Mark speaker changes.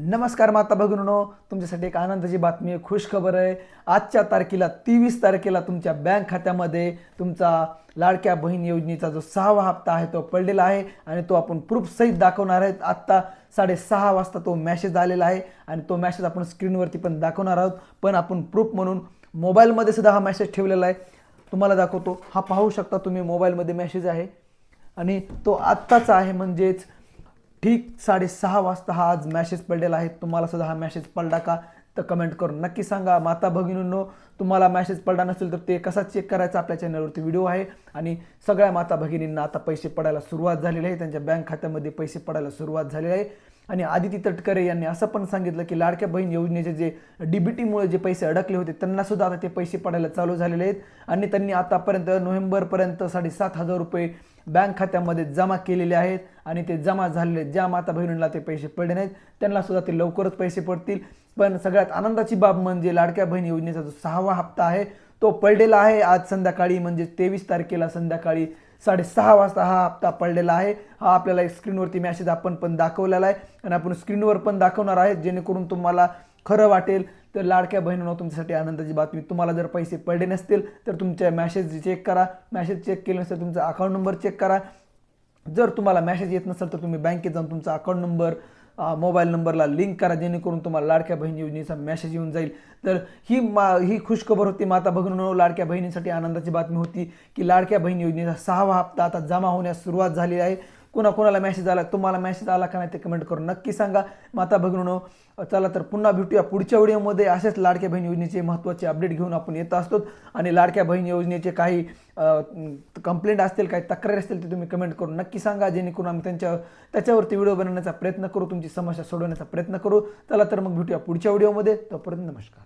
Speaker 1: नमस्कार माता भगिनीनो तुमच्यासाठी एक आनंदाची बातमी आहे खुश खबर आहे. आजच्या तारखेला तेवीस तारखेला तुमच्या बँक खात्यामध्ये तुमचा लाडक्या बहीण योजनेचा जो सहावा हप्ता आहे तो पडलेला आहे आणि तो आपण प्रूफ सहित दाखवणार आहेत. आत्ता साडेसहा वाजता तो मॅसेज आलेला आहे आणि तो मॅसेज आपण स्क्रीनवरती पण दाखवणार आहोत. पण आपण प्रूफ म्हणून मोबाईलमध्ये सुद्धा हा मॅसेज ठेवलेला आहे. तुम्हाला दाखवतो. हा पाहू शकता तुम्ही मोबाईलमध्ये मॅसेज आहे. आणि तो आत्ताचा आहे म्हणजेच ठीक साडेसहा वाजता हा आज मॅसेज पडलेला आहे. तुम्हाला सुद्धा हा मॅसेज पडला का? तर कमेंट करून नक्की सांगा. माता भगिनींनो तुम्हाला मॅसेज पडला नसेल तर ते कसा चेक करायचा आपल्या चॅनलवरती व्हिडिओ आहे. आणि सगळ्या माता भगिनींना आता पैसे पडायला सुरुवात झालेली आहे. त्यांच्या बँक खात्यामध्ये पैसे पडायला सुरुवात झालेली आहे. आणि आदिती तटकरे यांनी असं पण सांगितलं की लाडक्या बहीण योजनेचे जे डीबीटीमुळे जे पैसे अडकले होते त्यांना सुद्धा आता ते पैसे पडायला चालू झालेले आहेत. आणि त्यांनी आतापर्यंत नोव्हेंबरपर्यंत साडेसात हजार रुपये बँक खात्यामध्ये जमा केलेले आहेत. आणि ते जमा झालेले ज्या माता बहिणींना ते पैसे पडले नाहीत त्यांना सुद्धा ते लवकरच पैसे पडतील. पण सगळ्यात आनंदाची बाब म्हणजे लाडक्या बहीण योजनेचा जो सहावा हप्ता आहे तो पडलेला आहे. आज संध्याकाळी म्हणजे तेवीस तारखेला संध्याकाळी साडेसहा वाजता हा हप्ता पडलेला आहे. हा आपल्याला एक स्क्रीनवरती मॅसेज आपण पण दाखवलेला आहे. आणि आपण स्क्रीनवर पण दाखवणार आहे जेणेकरून तुम्हाला खरं वाटेल. तर लाडक्या बहिणींनो तुमच्यासाठी आनंदाची बातमी. तुम्हाला जर पैसे पडले नसतील तर तुमच्या मॅसेज चेक करा. मॅसेज चेक केले नसेल तुमचा अकाउंट नंबर चेक करा. जर तुम्हाला मॅसेज येत नसेल तर तुम्ही बँकेत जाऊन तुमचा अकाउंट नंबर मोबाईल नंबरला लिंक करा जेणेकरून तुम्हाला लाडक्या बहीण योजनेचा मेसेज येऊन जाईल. तर ही मा ही खुशखबर होती. माता भगिनीनो लाडक्या बहिणींसाठी आनंदाची बातमी होती की लाडक्या बहीण योजनेचा सहावा हप्ता आता जमा होण्यास सुरुवात झाली आहे. कुणा कोणाला मेसेज आला तुम्हाला मेसेज आला का नाही ते कमेंट करून नक्की सांगा. माता भगिनीनो चला तर पुन्हा भेटूया पुढच्या व्हिडिओमध्ये. असेच लाडक्या बहीण योजनेचे महत्त्वाचे अपडेट घेऊन आपण येत असतो. आणि लाडक्या बहीण योजनेचे काही कंप्लेंट असतील काही तक्रारी असतील ते तुम्ही कमेंट करून नक्की सांगा. जेणेकरून आम्ही त्यांच्या त्याच्यावरती व्हिडिओ बनवण्याचा प्रयत्न करू तुमची समस्या सोडवण्याचा प्रयत्न करू. चला तर मग भेटूया पुढच्या व्हिडिओमध्ये. तोपर्यंत नमस्कार.